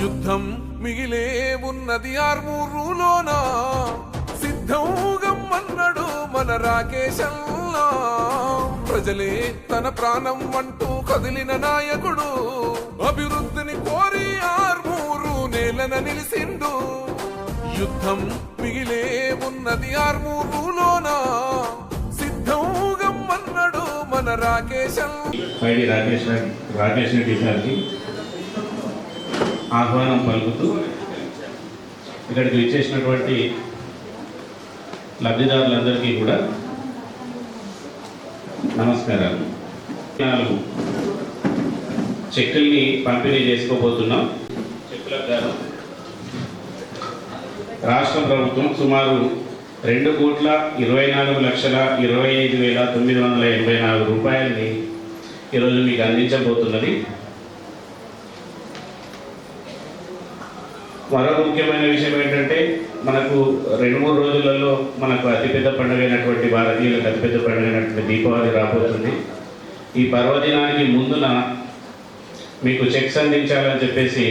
యుద్ధం మిగిలే ఉన్నది ఆర్మూరులోనా? సిద్ధంగం అన్నడు మన రాకేశల్లా ప్రజలే తన ప్రాణం అంటూ కదిలిన నాయకుడు అభివృద్ధిని కోరి ఆర్మూరు నేలన నిలిసిండు. యుద్ధం మిగిలే ఉన్నది ఆర్మూరులోనా? సిద్ధంగం అన్నడు మన రాకేశం. రాకేష్ రాకేష్ రెడ్డి గారికి ఆహ్వానం పలుకుతూ ఇక్కడికి విచ్చేసినటువంటి లబ్ధిదారులందరికీ కూడా నమస్కారాలు. నాలుగు. చెక్కుల్ని పంపిణీ చేసుకోబోతున్నాం. చెక్కులకు గాను రాష్ట్ర ప్రభుత్వం సుమారు రెండు కోట్ల ఇరవై నాలుగు లక్షల ఇరవై ఐదు వేల తొమ్మిది వందల ఎనభై నాలుగు రూపాయలని ఈరోజు మీకు అందించబోతున్నది. మరో ముఖ్యమైన విషయం ఏంటంటే మనకు రెండు మూడు రోజులలో మనకు అతిపెద్ద పండుగ అయినటువంటి భారతీయులకు అతిపెద్ద పండుగ అయినటువంటి దీపావళి రాబోతుంది. ఈ పర్వదినానికి ముందున మీకు చెక్స్ అందించాలని చెప్పేసి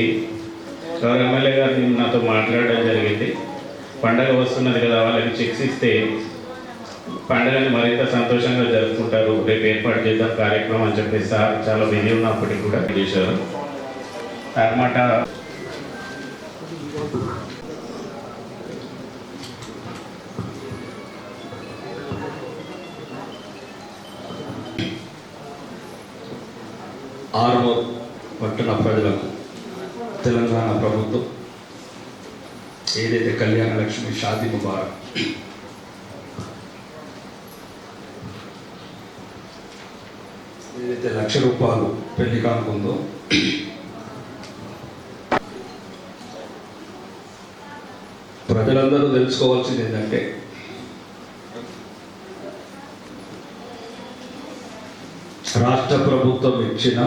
గౌరవ ఎమ్మెల్యే గారు నాతో మాట్లాడడం జరిగింది. పండగ వస్తున్నది కదా వాళ్ళకి చెక్స్ ఇస్తే పండుగని మరింత సంతోషంగా జరుపుకుంటారు. రేపు ఏర్పాటు చేద్దాం కార్యక్రమం అని చెప్పేసి సార్ చాలా బిజీ ఉన్నప్పటికీ కూడా చేశారు అనమాట ఆర్మూర్ పట్టణ ప్రజలకు తెలంగాణ ప్రభుత్వం ఏదైతే కళ్యాణ లక్ష్మి షాది ముబారక్ ఏదైతే లక్ష రూపాయలు పెళ్ళి కానుకుందో ప్రజలందరూ తెలుసుకోవాల్సింది ఏంటంటే రాష్ట్ర ప్రభుత్వం ఇచ్చిన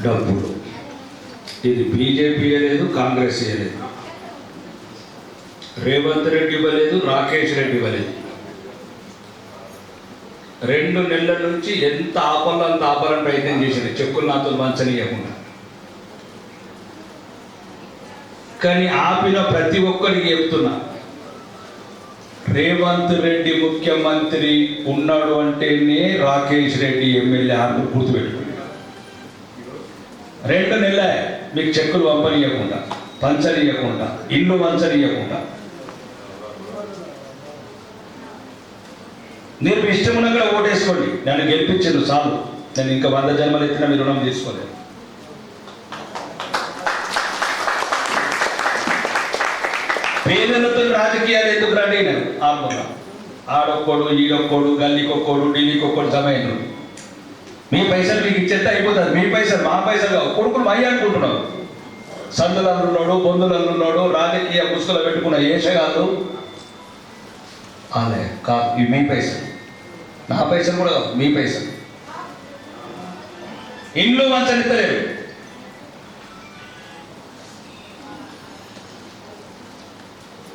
డబ్బులు. ఇది బీజేపీ లేదు కాంగ్రెస్ లేదు. రేవంత్ రెడ్డి ఇవ్వలేదు రాకేష్ రెడ్డి ఇవ్వలేదు. రెండు నెలల నుంచి ఎంత ఆపాలంత ఆపాలని ప్రయత్నం చేసింది. చెక్కులు నాతో వంచనీయకుండా. కానీ ఆపిన ప్రతి ఒక్కరికి చెప్తున్నా రేవంత్ రెడ్డి ముఖ్యమంత్రి ఉన్నాడు అంటేనే రాకేష్ రెడ్డి ఎమ్మెల్యే ఆర్మూర్ గుర్తుపెట్టుకున్నాడు రెండు నెలలే మీకు చెక్కులు పంపనీయకుండా ఇవ్వకుండా ఇల్లు పంచనీయకుండా. మీరు మీ ఇష్టం కూడా ఓటేసుకోండి. నన్ను గెలిపించదు చాలు. నేను ఇంకా వంద జన్మలు ఎత్తినా మీరు రుణం తీసుకోలేదు. పేదలతో రాజకీయాలు ఎందుకు రండి నేను ఆల్మూల ఆడొక్కడు ఈడొక్కడు గల్లీకొక్కడు ఢిల్లీకొక్కడు సమయం మీ పైసలు మీకు ఇచ్చేస్తే అయిపోతుంది. మీ పైసలు మా పైసలు కావు. కొడుకులు మై అనుకుంటున్నావు సందులు ఉన్నాడు బొందులలో ఉన్నాడు రాజకీయ ముసుగులో పెట్టుకున్న ఏషగాళ్ళు అదే కా ఇవి మీ పైసలు. నా పైసలు కూడా కావు మీ పైసలు. ఇండ్లు మంచనిత్తలేరు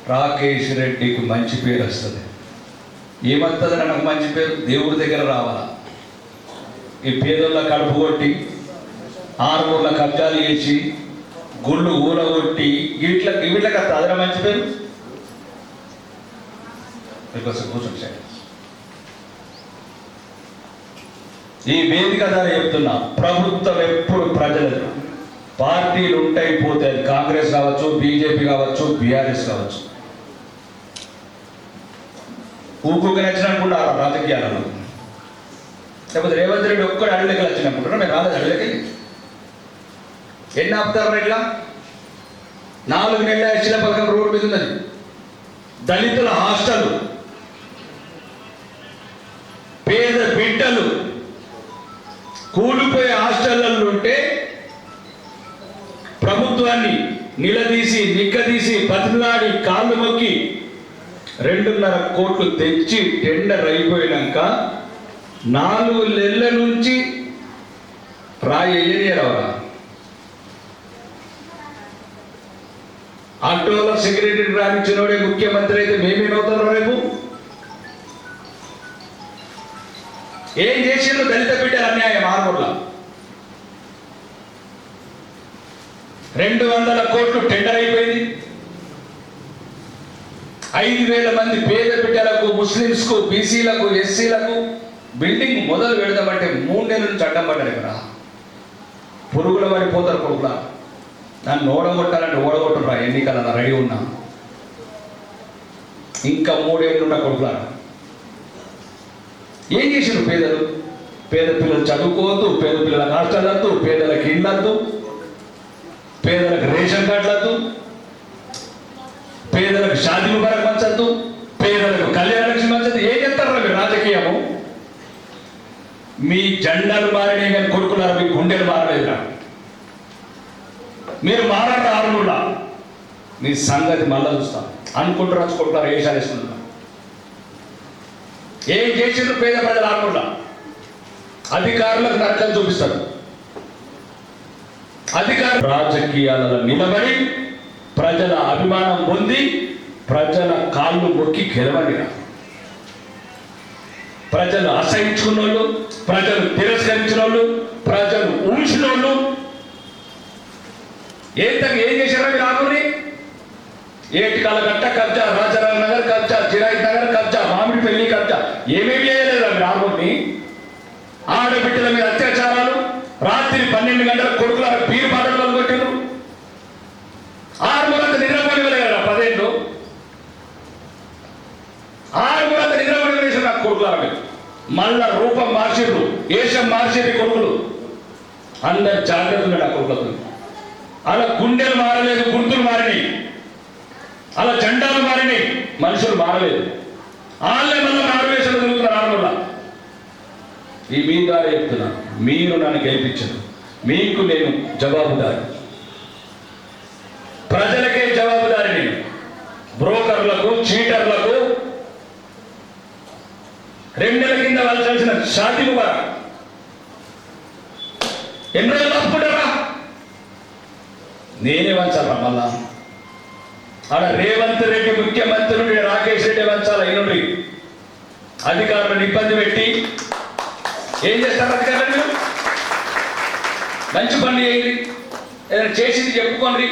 రాకేష్ రెడ్డికి మంచి పేరు వస్తుంది. ఏమవుతుంది నాకు మంచి పేరు? దేవుడి దగ్గర రావాలా? ఈ పేదోళ్ళ కడుపు కొట్టి ఆరుమూర్ల కబ్జాలు చేసి గుళ్ళు ఊరగొట్టి వీటిలో వీటికి అదన మంచి పేరు? మీకోసం ఈ వేదిక ద్వారా చెప్తున్నా ప్రభుత్వం ఎప్పుడు ప్రజలు పార్టీలు ఉంటాయి పోతాయి కాంగ్రెస్ కావచ్చు బీజేపీ కావచ్చు బీఆర్ఎస్ కావచ్చు. ఊపుకు నచ్చినప్పుడు రాజకీయాలలో? లేకపోతే రేవంత్ రెడ్డి ఒక్కడు అడవిలోకి వచ్చినప్పుడు మేము రాలేదు అడవిలోకి ఎన్ని ఆపుతారు ఇట్లా? నాలుగు నెలల ఇచ్చిన పథకం రోడ్డు మీద ఉన్నది. దళితుల హాస్టల్. పేద బిడ్డలు కూలిపోయే హాస్టళ్ళలో ఉంటే ప్రభుత్వాన్ని నిలదీసి నిక్కదీసి బతిలాడి కాళ్ళు మొక్కి రెండున్నర కోట్లు తెచ్చి టెండర్ అయిపోయినాక నాలుగు నెలల నుంచి రాయి ఎయ్యనియరవరా ఆటోలో సెక్రటరీ రాణించినోడే ముఖ్యమంత్రి అయితే మేమేమవుతారో రేపు? ఏం చేసిండ్రు దళిత బిడ్డలు అన్యాయం ఆర్మూర్లో? రెండు వందల కోట్లు టెండర్ అయిపోయింది. ఐదు వేల మంది పేద బిడ్డలకు ముస్లింస్కు బీసీలకు ఎస్సీలకు బిల్డింగ్ మొదలు పెడదామంటే మూడు నెలల నుంచి అడ్డం పడ్డారు ఇక్కడ పురుగుల పడిపోతారు కొడుకులా. నన్ను ఓడగొట్టాలంటే ఓడగొట్టురా ఎన్నికల రెడీ ఉన్నా. ఇంకా మూడేళ్ళు ఉన్న కొడుకులా. ఏం చేసారు పేదలు? పేద పిల్లలు చదువుకోవద్దు పేద పిల్లల హాస్టల్ పేదలకు ఇళ్ళద్దు పేదలకు రేషన్ కార్డులద్దు పేదలకు షాదీ ముబారక్ పంచద్దు పేదలకు కళ్యాణ లక్ష్మి పంచద్దు ఏం చెప్తారు మీరు రాజకీయము మీ జెండలు మారినే కానీ కొడుకులారు మీ గుండెలు మారలేదురా మీరు మారట ఆరునులా మీ సంగతి మళ్ళా చూస్తా. అనుకుంటారు వచ్చుకుంటారు వేషాలు వేసుకుంటున్నారు ఏం చేసిండ్రు పేద ప్రజలు ఆరునులా అధికారులకు నచ్చని చూపిస్తారు. అధికార రాజకీయాలలో నిలబడి ప్రజల అభిమానం పొంది ప్రజల కాళ్ళు మొక్కి గెలవండిరా. ప్రజలు అసహించుకున్న వాళ్ళు ప్రజలు తిరస్కరించిన వాళ్ళు ప్రజలు ఊహించిన వాళ్ళు ఏం తగ్గ ఏం చేశారా మీరు ఆకుని ఏటికాల కలగట్ట కబ్జా రాజారాం నగర్ కబ్జా జిరాయి నగర్ కబ్జా మామిడి పెళ్ళి కబ్జా ఏమేమి చేయలేదా మీరు ఆకుని ఆడబిడ్డల మీద అత్యాచారాలు రాత్రి పన్నెండు గంటల కొడుకుల పీరు పాటలు కొట్టారు ఆరు మూలంత నిద్రపోనివ్వలేదా పదేళ్ళు ఆరు మూలంత నిద్రపోనివ్వలేసారు నాకు కొడుకుల మళ్ళా రూపం మార్చిర్రు ఏషం మార్చిర్రు కొడుకులు. అందరు జాగ్రత్త ఉన్నాడు ఆ కొడుకులతో అలా గుండెలు మారలేదు గుర్తులు మారినాయి. అలా జెండాలు మారినాయి మనుషులు మారలేదు. వాళ్ళే మళ్ళీ మారువేషాలు తిరుగుతున్నారు ఆడవాళ్ళ ఈ మీ ద్వారా చెప్తున్నా మీరు నన్ను గెలిపించరు మీకు నేను జవాబుదారి. ప్రజల జవాబుదారి నేను బ్రోకర్లకు చీటర్లకు రెండు నెలల కింద వెళ్ళాల్సిన షాది ఎన్ని రోజులు తప్పుకుంటారా నేనే వంచాలా మళ్ళా. ఆడ రేవంత్ రెడ్డి ముఖ్యమంత్రి నుండి రాకేష్ రెడ్డి వంచాల ఇన్నుండి అధికారులను ఇబ్బంది పెట్టి ఏం చేస్తారు అధికారులు మీరు? మంచి పని చేయండి. ఏదైనా చేసింది చెప్పుకోండి.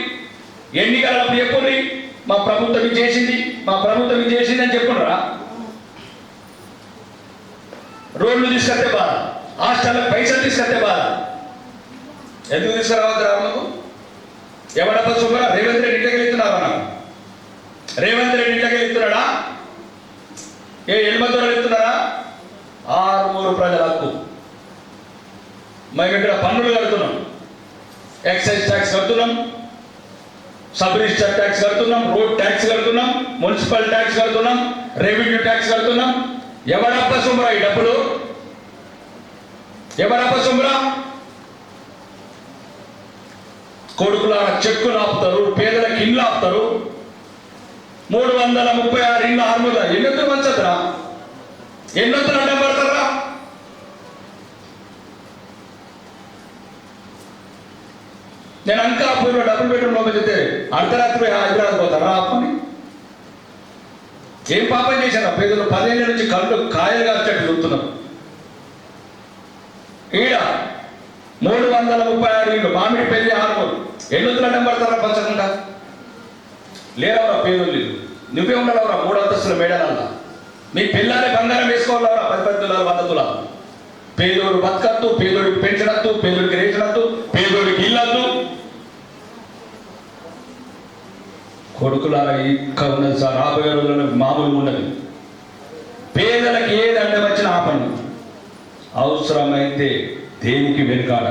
ఎన్నికల చెప్పుకోండి. మా ప్రభుత్వం చేసింది. మా ప్రభుత్వం చేసింది అని చెప్పుకున్నారా రోడ్లు తీసుకొస్తే బాధ హాస్టల్లకు పైసలు తీసుకొస్తే బాధ ఎందుకు తీసుకురావద్దు రావణకు ఎవడప్ప సుబ్బరా రేవంత్ రెడ్డి ఇంటికి వెళ్తున్నారా నాకు రేవంత్ రెడ్డి ఇంటికి వెళ్తున్నాడా? ఏ ఎనిమిది వెళ్తున్నారా ఆరుమూరు ప్రజల హక్కు. మేము ఇక్కడ పన్నులు కడుతున్నాం. ఎక్సైజ్ ట్యాక్స్ కడుతున్నాం. సబ్ రిజిస్టర్ ట్యాక్స్ కడుతున్నాం. రోడ్ ట్యాక్స్ కడుతున్నాం. మున్సిపల్ ట్యాక్స్ కడుతున్నాం. రెవెన్యూ ట్యాక్స్ కడుతున్నాం. ఎవరప్ప సుమరా ఈ డబ్బులు? ఎవరప్ప సుమరా? కొడుకుల చెక్కులు ఆపుతారు పేదలకు ఇల్లు ఆపుతారు. మూడు వందల ముప్పై ఆరు ఇండ్లు ఆరుమూల ఎన్నొద్దు మంచదరా ఎన్నెత్తులు అడ్డం పడతారా? నేను అంకాపూర్లో డబ్బులు బెడ్రూమ్ లోపల చెప్తే అర్ధరాత్రి హైదరాబాద్ పోతారా అప్పని ఏం పాపం చేశారు? పేదలు పదేళ్ళ నుంచి కళ్ళు కాయలు కాచేట్టు చూస్తున్నాం ఈడ మూడు వందల ముప్పై ఆరు ఇళ్ళు మామిడి పెళ్ళి ఆరు. ఎన్నొద్దులు నెంబర్ ధర పంచకుండా? లేరవరా పేదోళ్ళు? నువ్వే ఉండవరా మూడు అంతస్తుల మేడలల్లా? మీ పిల్లలే బంగారం వేసుకోవాలరా పది పది తులాలు వంద తులాలు? పేదోడు బతకద్దు పేదోడికి పెంచడద్దు పేదోడికి రేచడద్దు పేదోడికి కొడుకులారా ఇక్కడ ఉన్నది సార్ రాబోయే రోజుల్లో మామూలు ఉండదు. పేదలకు ఏది అడ్డం వచ్చినా ఆపండి. అవసరమైతే దేనికి వెనుకాడ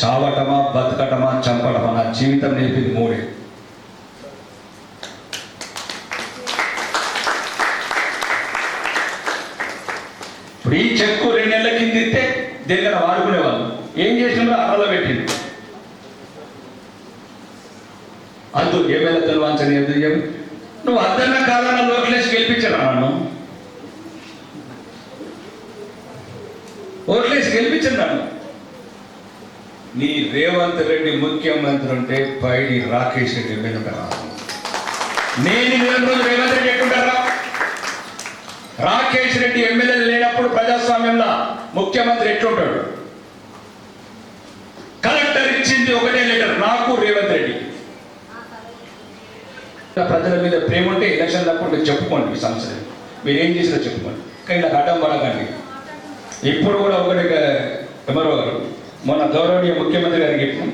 చావటమా బతకటమా చంపటమా? నా జీవితం నేర్పింది మూడే. ఇప్పుడు ఈ చెక్కు రెండు నెలల కింద ఇస్తే దగ్గర వాడుకునేవాళ్ళు. ఏం చేసినా అరలో పెట్టింది అందు ఏమైనా తెలివాల్సిన ఎందుకు చెప్పి? నువ్వు అద్దన్న కాలాన లోకలేసి గెలిపించరా నన్ను? ఓట్లేసి గెలిపించండి నీ రేవంత్ రెడ్డి ముఖ్యమంత్రి ఉంటే పైడి రాకేష్ రెడ్డి వెనుక నేను ఇరవై రేవంత్ రెడ్డి ఎట్టుంటారా రాకేష్ రెడ్డి ఎమ్మెల్యే లేనప్పుడు ప్రజాస్వామ్యంలో ముఖ్యమంత్రి ఎట్లుంటాడు? కలెక్టర్ ఇచ్చింది ఒకటే లెటర్ నాకు రేవంత్ ప్రజల మీద ప్రేమ ఉంటే ఎలక్షన్ తప్పకుండా చెప్పుకోండి ఈ సంవత్సరం మీరు ఏం చేసినా చెప్పుకోండి. కానీ నాకు అడ్డం పడకండి ఇప్పుడు కూడా ఒకటి ఎవరో గారు మొన్న గౌరవనీయ ముఖ్యమంత్రి గారికి చెప్పినాం.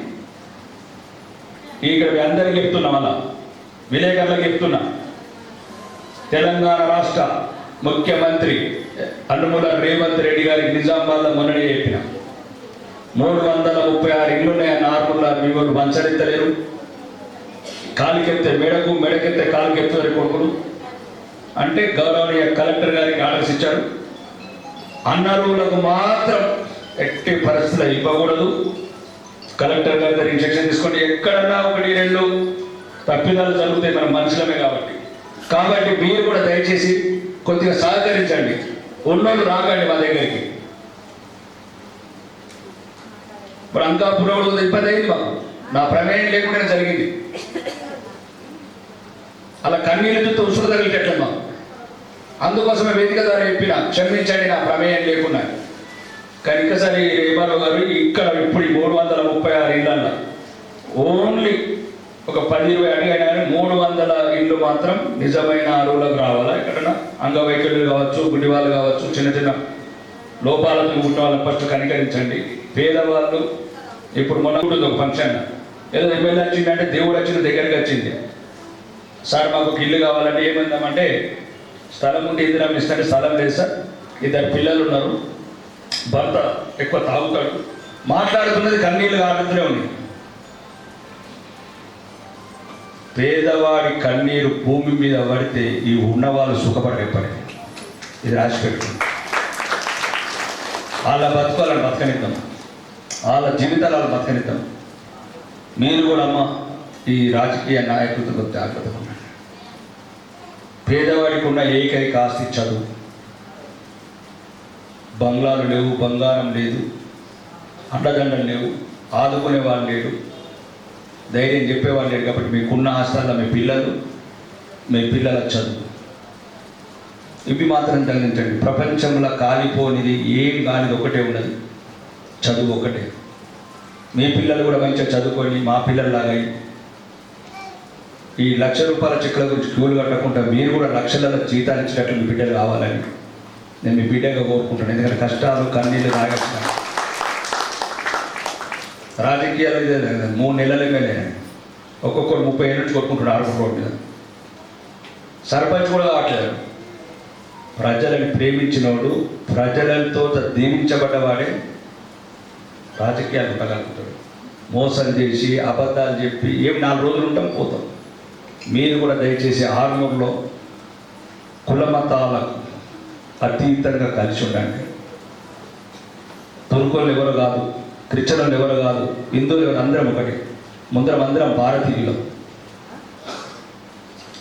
ఇక్కడ మీ అందరికి చెప్తున్నాం అలా విలేకరులకు చెప్తున్నా. తెలంగాణ రాష్ట్ర ముఖ్యమంత్రి అన్నమూల రేవంత్ రెడ్డి గారికి నిజామాబాద్లో మొన్ననే చెప్పిన. మూడు వందల ముప్పై ఆరు ఇల్లున్నాయన్న ఆర్ముల్లా మీ వాళ్ళు మంచరెత్తలేరు కాలికెత్తే మెడకు మెడకెత్తే కాలికెత్తారు కొడుకులు. అంటే గౌరవనీయ కలెక్టర్ గారికి ఆర్డర్స్ ఇచ్చారు. అన్నరువులకు మాత్రం ఎట్టి పరిస్థితులు ఇవ్వకూడదు. కలెక్టర్ గారి దగ్గర ఇన్స్ట్రక్షన్ తీసుకోండి ఎక్కడన్నా ఒకటి రెండు తప్పిదాలు జరుగుతాయి మన మనుషులమే కాబట్టి. కాబట్టి మీరు కూడా దయచేసి కొద్దిగా సహకరించండి. ఉన్నోళ్ళు రాకండి మా దగ్గరికి. ఇప్పుడు అంకాపురంలో ఇబ్బంది అయింది మాకు. నా ప్రమేయం లేకుండా జరిగింది. అలా కన్నీళ్ళతో ఉసురు తగిలిటట్లమ్మా అందుకోసమే వేదిక ద్వారా చెప్పిన క్షమించండి నా ప్రమేయం లేకుండా. కానీ ఇంకసారి రేమారావు గారు ఇక్కడ ఇప్పుడు మూడు వందల ముప్పై ఆరు ఇళ్ళల్లో ఓన్లీ ఒక పది ఇరవై అడిగినా కానీ మూడు వందల ఇళ్ళు మాత్రం నిజమైన అరువులకు రావాలా? ఎక్కడన్నా అంగవైకల్యులు కావచ్చు గుడివాళ్ళు కావచ్చు చిన్న చిన్న లోపాలతో ఉన్న వాళ్ళని ఫస్ట్ కనికరించండి. పేదవాళ్ళు ఇప్పుడు మొన్న ఒక ఫంక్షన్ ఏదో ఎమ్మెల్యే వచ్చిందంటే దేవుడు వచ్చిన దగ్గరికి వచ్చింది. సార్ మాకు ఒక ఇల్లు కావాలంటే ఏమందామంటే స్థలం ఉంటే ఇందిరా ఇస్తుంటే స్థలం లేదు సార్. ఇద్దరు పిల్లలు ఉన్నారు. భర్త ఎక్కువ తాగుతాడు. మాట్లాడుతున్నది కన్నీళ్ళు కారుతూనే ఉంది. పేదవాడి కన్నీరు భూమి మీద పడితే ఈ ఉన్నవాళ్ళు సుఖపడే ఇది రాసి వాళ్ళ బతుకోవాలని బతకనిద్దాం. వాళ్ళ జీవితాలు వాళ్ళు బతకనిద్దాం. మీరు కూడా అమ్మ ఈ రాజకీయ నాయకులతో జాగ్రత్తగా ఉండండి పేదవాడికి ఉన్న ఏకైక ఆస్తి చదువు. బంగ్లాలు లేవు బంగారం లేదు అండదండలు లేవు ఆదుకునే వాళ్ళు లేడు ధైర్యం చెప్పేవాళ్ళు లేరు కాబట్టి మీకున్న ఆస్థాల్లో మీ పిల్లలు మీ పిల్లల చదువు. ఇవి మాత్రం తగిలించండి ప్రపంచంలో కాలిపోనిది ఏం కానిది ఒకటే ఉన్నది. చదువు ఒకటే. మీ పిల్లలు కూడా మంచిగా చదువుకొని మా పిల్లల్లాగా అయ్యి ఈ లక్ష రూపాయల చెక్కుల గురించి క్యూలు కట్టకుండా మీరు కూడా లక్షల జీతాలు ఇచ్చినట్లు మీ బిడ్డలు కావాలని నేను మీ బిడ్డగా కోరుకుంటాను ఎందుకంటే కష్టాలు కన్నీళ్ళు తాగచ్చిన రాజకీయాలు ఇదే మూడు నెలల ఎమ్మెల్యే ఒక్కొక్కరు ముప్పై ఏళ్ళ నుంచి కొట్టుకుంటున్నాడు ఆరుకోట రోడ్డు మీద. సర్పంచ్ కూడా కావట్లేదు. ప్రజలను ప్రేమించినోడు ప్రజలతో దీవించబడ్డవాడే రాజకీయాలు ఉండగలుగుతాడు. మోసం చేసి అబద్ధాలు చెప్పి ఏం నాలుగు రోజులు ఉంటాం పోతాం. మీరు కూడా దయచేసి ఆర్మూర్లో కులమతాలకు అతీతంగా కలిసి ఉండండి. తుర్కోళ్ళు ఎవరు కాదు క్రిస్టియన్లు ఎవరు కాదు హిందువులు ఎవరు అందరం ఒకటి. ముందరం అందరం భారతీయులు.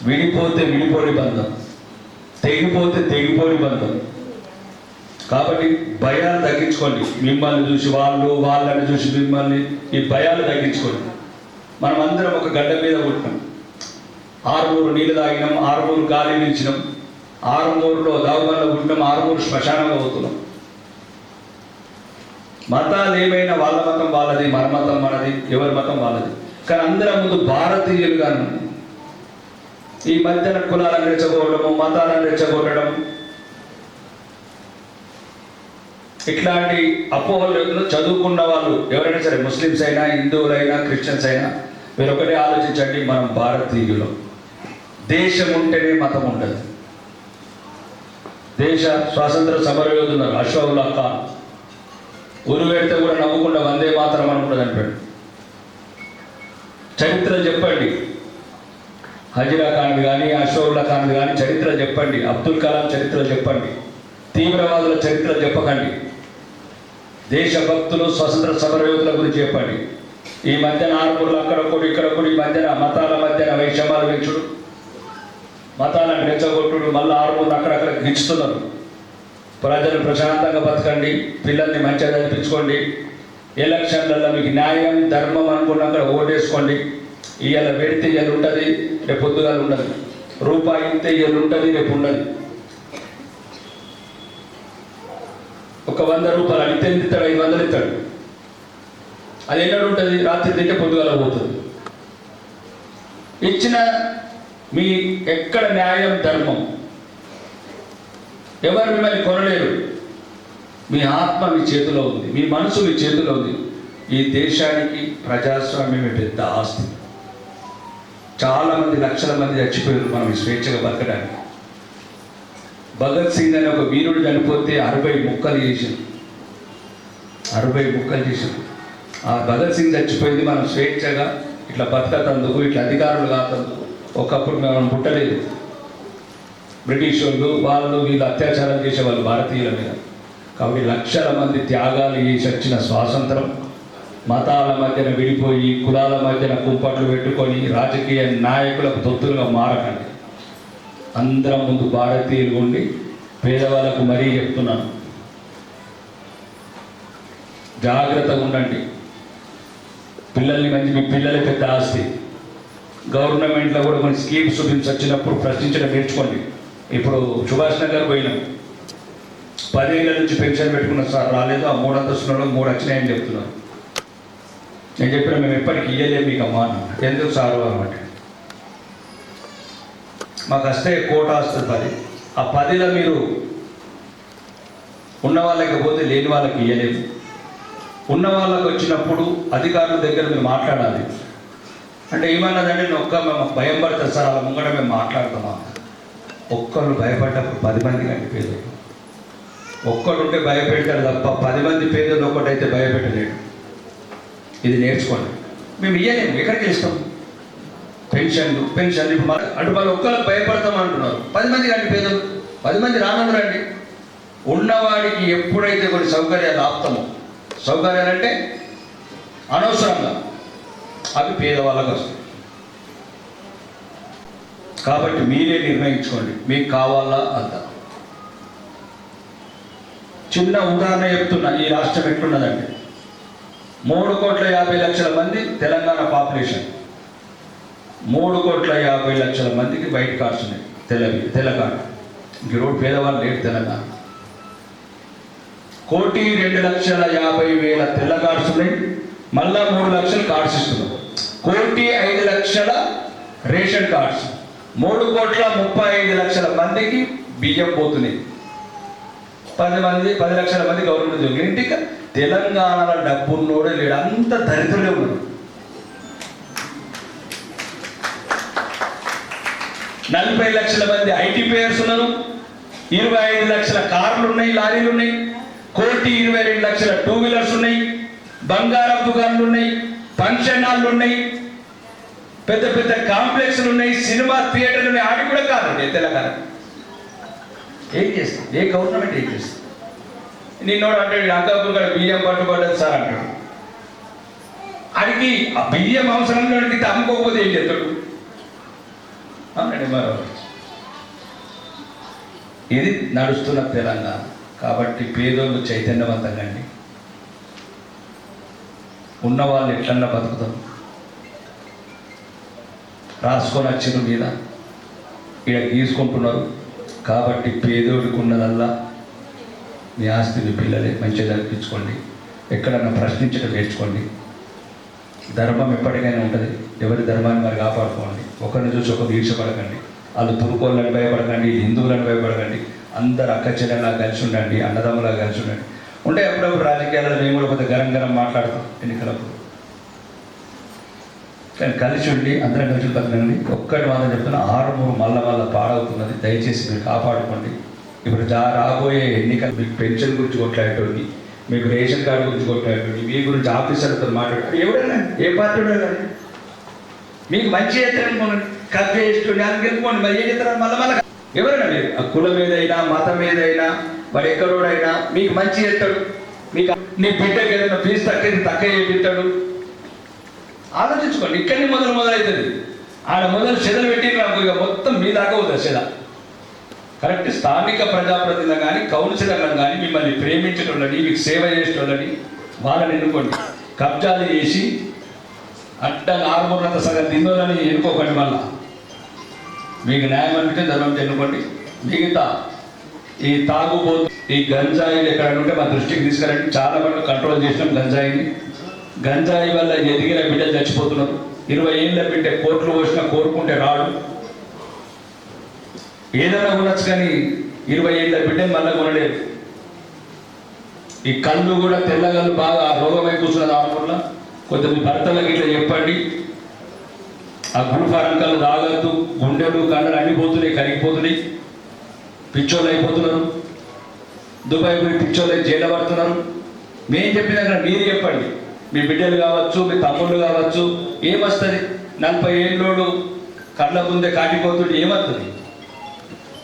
విడిపోతే విడిపోని బంధం. తెగిపోతే తెగిపోని బంధం. కాబట్టి భయాలు తగ్గించుకోండి. మిమ్మల్ని చూసి వాళ్ళు వాళ్ళని చూసి మిమ్మల్ని ఈ భయాలు తగ్గించుకోండి. మనం అందరం ఒక గడ్డ మీద కొట్టాం. ఆరుమూరు నీళ్ళు తాగినాం ఆరుమూరు గాలి నిలిచినాం ఆరుమూరులో దావుగంలో పుట్టినాం ఆరుమూరు శ్మశానం అవుతున్నాం మతాలు ఏమైనా వాళ్ళ మతం వాళ్ళది మన మతం మనది ఎవరి మతం వాళ్ళది. కానీ అందరం ముందు భారతీయులుగా ఈ మధ్యన కులాలను రెచ్చగొట్టడము మతాలను రెచ్చగొట్టడం ఇట్లాంటి అపోహలు చదువుకున్న వాళ్ళు ఎవరైనా సరే ముస్లిమ్స్ అయినా హిందువులైనా క్రిస్టియన్స్ అయినా మీరు ఒకటే ఆలోచించండి మనం భారతీయులం. దేశం ఉంటేనే మతం ఉండదు. దేశ స్వాతంత్ర సమరయోధున్నారు అశ్వవుల్లా ఖాన్ ఉరు పెడితే కూడా నవ్వకుండా వందే మాత్రం అనుకుంటుంది చరిత్ర చెప్పండి. హజీరా ఖాన్ కానీ అశోకుల్లా ఖాన్ కానీ చరిత్ర చెప్పండి. అబ్దుల్ కలాం చరిత్ర చెప్పండి. తీవ్రవాదుల చరిత్ర చెప్పకండి. దేశభక్తులు స్వతంత్ర సమరయోధుల గురించి చెప్పండి. ఈ మధ్యన ఆర్మూర్లు ఇక్కడ ఇక్కడొకటి ఈ మధ్యన మతాల మధ్యన వైషమ్యాలు పెంచుడు. మతాలను రెచ్చగొట్టుడు మళ్ళీ ఆర్మూర్లు అక్కడక్కడ గిచ్చుతున్నారు. ప్రజలు ప్రశాంతంగా బతకండి పిల్లల్ని మంచిగా చదివించుకోండి. ఎలక్షన్లలో మీకు న్యాయం ధర్మం అనుకున్నాక ఓటేసుకోండి. ఇవాళ పెడితే ఇవాళ ఉంటుంది రేపు పొద్దుగాల ఉండదు. రూపాయి ఇస్తే ఇవాళ ఉంటుంది రేపు ఉండదు. ఒక వంద రూపాయలు అడిగితే ఎంత ఇస్తాడు ఐదు వందలు ఇస్తాడు. అది ఎన్నడు ఉంటుంది? రాత్రి తింటే పొద్దుగాల పోతుంది. ఇచ్చిన మీ ఎక్కడ న్యాయం ధర్మం? ఎవరు మిమ్మల్ని కొనలేరు? మీ ఆత్మ మీ చేతిలో ఉంది మీ మనసు మీ చేతిలో ఉంది. ఈ దేశానికి ప్రజాస్వామ్యమే పెద్ద ఆస్తి. చాలామంది లక్షల మంది చచ్చిపోయారు మనం స్వేచ్ఛగా బతకడానికి. భగత్ సింగ్ అనే ఒక వీరుడు చనిపోతే అరవై ముక్కలు చేసింది అరవై ముక్కలు చేసింది ఆ భగత్ సింగ్ చచ్చిపోయింది మనం స్వేచ్ఛగా ఇట్లా బతకతందుకు ఇట్లా అధికారులు కాతందుకు. ఒకప్పుడు మనం పుట్టలేదు. బ్రిటిష్ వాళ్ళు వాళ్ళు వీళ్ళు అత్యాచారం చేసేవాళ్ళు భారతీయుల మీద. కాబట్టి లక్షల మంది త్యాగాలు చేసి వచ్చిన స్వాతంత్రం. మతాల మధ్యన విడిపోయి కులాల మధ్యన కుంపట్లు పెట్టుకొని రాజకీయ నాయకులకు తొత్తులుగా మారకండి. అందరం ముందు భారతీయులు ఉండి పేదవాళ్ళకు మరీ చెప్తున్నాను. జాగ్రత్తగా ఉండండి. పిల్లల్ని మంచి మీ పిల్లలే పెద్ద ఆస్తి. గవర్నమెంట్లో కూడా కొన్ని స్కీమ్స్ చూపించి వచ్చినప్పుడు ప్రశ్నించడం నేర్చుకోండి. ఇప్పుడు సుభాష్ నగర్ పోయినాం. పదేళ్ళ నుంచి పెన్షన్ పెట్టుకున్న సార్ రాలేదు. ఆ మూడు అంతస్తులలో మూడు వచ్చినాయని చెప్తున్నారు. నేను చెప్పిన మేము ఎప్పటికీ ఇయ్యలేము మీకు అమ్మా ఎందుకు సారు అనమాట మాకు వస్తే కోట వస్తుంది పది ఆ పదిలో మీరు ఉన్న వాళ్ళకి పోతే లేని వాళ్ళకి ఇయ్యలేము. ఉన్న వాళ్ళకి వచ్చినప్పుడు అధికారుల దగ్గర మీరు మాట్లాడాలి. అంటే ఏమన్నదంటే నేను ఒక్క మేము భయం పడతారు సార్ అలా ముంగట మేము మాట్లాడతామా? ఒక్కరు భయపడ్డప్పుడు పది మంది కంటే పేదలు ఒక్కడు ఉంటే భయపెడతారు తప్ప పది మంది పేదలు ఒక్కటైతే భయపెట్టలేడు ఇది నేర్చుకోండి. మేము ఇయ్యలేము ఎక్కడికి ఇస్తాం? పెన్షన్లు పెన్షన్లు ఇప్పుడు మన- అటు వాళ్ళు ఒక్కరికి భయపడతాం అంటున్నారు. పది మంది కండి పేదలు పది మంది రానందు రండి. ఉన్నవాడికి ఎప్పుడైతే కొన్ని సౌకర్యాలు ఆపుతామో సౌకర్యాలు అంటే అనవసరంగా అవి పేదవాళ్ళకు వస్తాయి కాబట్టి మీరే నిర్ణయించుకోండి. మీకు కావాలా అంత. చిన్న ఉదాహరణ చెప్తున్నా ఈ రాష్ట్రం ఎట్లున్నదండి మూడు కోట్ల యాభై లక్షల మంది తెలంగాణ పాపులేషన్. మూడు కోట్ల యాభై లక్షల మందికి బయట కార్డ్స్ ఉన్నాయి తెలవి తెలంగాణ. ఇంక రోడ్ పేదవాళ్ళు లేడు తెలంగాణ. కోటి రెండు లక్షల యాభై వేల తెల్ల కార్డ్స్ ఉన్నాయి. మళ్ళా మూడు లక్షల కార్డ్స్ ఇస్తున్నారు కోటి ఐదు లక్షల రేషన్ కార్డ్స్ మూడు కోట్ల ముప్పై ఐదు లక్షల మందికి బియ్యం పోతున్నాయి. పది మంది పది లక్షల మంది గవర్నమెంట్ ఉద్యోగులు. ఇంటికి తెలంగాణలో డబ్బున్నోడే లేడు. అంత దరిద్రులే ఉన్నాడు. నలభై లక్షల మంది ఐటీ పేయర్స్ ఉన్నారు. ఇరవై ఐదు లక్షల కార్లు ఉన్నాయి లారీలు ఉన్నాయి. కోటి ఇరవై రెండు లక్షల టూ వీలర్స్ ఉన్నాయి. బంగారం దుకాణాలు ఉన్నాయి ఫంక్షన్ హాల్లు ఉన్నాయి పెద్ద పెద్ద కాంప్లెక్స్లు ఉన్నాయి సినిమా థియేటర్లు ఉన్నాయి ఆడి కూడా కాదండి తెలంగాణ. ఏం చేస్తుంది ఏ గవర్నమెంట్ ఏం చేస్తుంది? నిన్నోడు అంటాడు అంకాపూర్ కూడా బియ్యం పట్టుబడ్డది సార్ అంటాడు. అడిగి ఆ బియ్యం అవసరంలో అడిగితే అమ్ముకోకపోతే ఏం చేస్తాడు? అవునండి మరో ఇది నడుస్తున్న తెలంగాణ. కాబట్టి పేదోళ్ళు చైతన్యవంతంగా అండి. ఉన్నవాళ్ళు ఎట్లన్నా బతుకుతారు? రాసుకొని వచ్చిన మీద. ఇక్కడ గీసుకుంటున్నారు. కాబట్టి పేదోడికి ఉన్నదల్లా మీ ఆస్తి మీ పిల్లలే మంచిగా జరిపించుకోండి. ఎక్కడన్నా ప్రశ్నించడం నేర్చుకోండి. ధర్మం ఎప్పటికైనా ఉంటుంది. ఎవరి ధర్మాన్ని మరి కాపాడుకోండి. ఒకరిని చూసి ఒకరు ఈర్చపడకండి వాళ్ళు తురుకోళ్ళని భయపడకండి హిందువులను భయపడకండి. అందరు అక్క చెల్లెలా కలిసి ఉండండి అన్నదమ్ములా కలిసి ఉండండి. ఉంటే అప్పుడప్పుడు రాజకీయాల్లో మేము కూడా కొద్దిగా గరం గరం మాట్లాడతాం ఎన్నికలప్పుడు. కానీ కలిసి ఉండి అందరం కలిసి బతకండి ఒక్కటి మాత్రం చెప్తున్నా ఆరు మూడు మళ్ళా మళ్ళా పాడవుతున్నది. దయచేసి మీరు కాపాడుకోండి. ఇప్పుడు జా రాబోయే ఎన్నికలు మీకు పెన్షన్ గురించి కొట్లాడేటోడికి మీకు రేషన్ కార్డు గురించి కొట్లాడేటోడికి మీ గురించి ఆఫీసర్లతో మాట్లాడే ఎవడైనా ఏ పార్టీ కానీ మీకు మంచి చేస్తారనుకోండి కట్ చేసుకోండి అని మరి ఏం చేస్తారు? మళ్ళీ మళ్ళీ ఎవరైనా మీరు ఆ కులం ఏదైనా మతం ఏదైనా వాడు ఎక్కడోడైనా మీకు మంచి చేస్తాడు. మీకు నీ బిడ్డకి ఏదైనా ఫీజు తక్కువ తక్కువ చేపిస్తాడు. ఆలోచించుకోండి ఇక్కడి నుంచి మొదలు మొదలవుతుంది ఆడ మొదలు చెదలు పెట్టి నాకు ఇక మొత్తం మీ దాకా అవుతుంది చెద. కరెక్ట్ స్థానిక ప్రజాప్రతినిధులు కానీ కౌన్సిలర్లను కానీ మిమ్మల్ని ప్రేమించేటోళ్ళని మీకు సేవ చేసేటోళ్ళని వాళ్ళని ఎన్నుకోండి. కబ్జాలు చేసి అడ్డ ఆరుమూరంత సగం తిన్నోళ్ళని ఎన్నుకోకండి మళ్ళా. మీకు న్యాయం అనిపితే ధర్మం ఎన్నుకోండి. మిగతా ఈ తాగుబోతు ఈ గంజాయి ఎక్కడ ఉంటే మా దృష్టికి తీసుకురండి. చాలా వరకు కంట్రోల్ చేసినాం గంజాయిని. గంజాయి వల్ల ఎదిగిన బిడ్డలు చచ్చిపోతున్నారు. ఇరవై ఏళ్ళ బిడ్డ కోట్లు పోసినా కోరుకుంటే రాడు. ఏదైనా కొనొచ్చు కానీ ఇరవై ఏళ్ళ బిడ్డ మళ్ళీ కొనలేదు. ఈ కళ్ళు కూడా తెల్లగళ్ళు బాగా రోగమై కూర్చున్నది ఆడకుండా కొంతమంది భర్తలకు ఇట్లా చెప్పండి. ఆ గురుఫారం కళ్ళు తాగద్దు గుండెలు కండలు అన్ని పోతున్నాయి కరిగిపోతున్నాయి. పిచ్చోళ్ళు అయిపోతున్నారు. దుబాయ్ పోయి పిచ్చోళ్ళు అయి జైలు పడుతున్నారు. మేము చెప్పిన మీరు చెప్పండి. మీ బిడ్డలు కావచ్చు మీ తమ్ముళ్ళు కావచ్చు ఏమొస్తుంది? నలభై ఏళ్ళోడు కళ్ళ ముందే కాటిపోతుంటే ఏమవుతుంది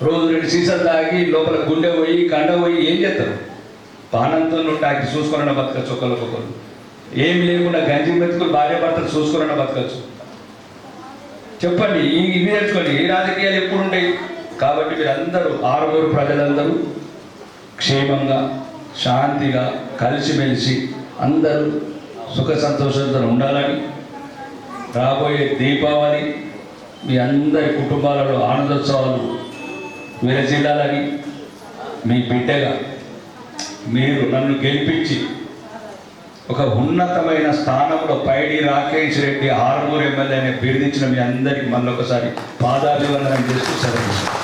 రోజు రెండు సీసాలు తాగి లోపల గుండె పోయి కండ పోయి ఏం చేస్తారు? పానంతో ఉంటే చూసుకున్న బతకచ్చు ఒకరికొకరు ఏమి లేకుండా గంజి మెతుకులు భార్య భర్తలు చూసుకున్న బతకచ్చు. చెప్పండి ఇవి నేర్చుకోండి ఈ రాజకీయాలు ఎప్పుడు ఉంటాయి కాబట్టి మీరందరూ ఆరుగురు ప్రజలందరూ క్షేమంగా శాంతిగా కలిసిమెలిసి అందరూ సుఖ సంతోషంతో ఉండాలని రాబోయే దీపావళి మీ అందరి కుటుంబాలలో ఆనందోత్సవాలు విరజిల్లాలని మీ బిడ్డగా మీరు నన్ను గెలిపించి ఒక ఉన్నతమైన స్థానంలో పైడి రాకేష్ రెడ్డి ఆరుమూరు ఎమ్మెల్యే అనే బిరుదించిన మీ అందరికీ మళ్ళొకసారి పాదాభివందనం చేస్తూ సెలవు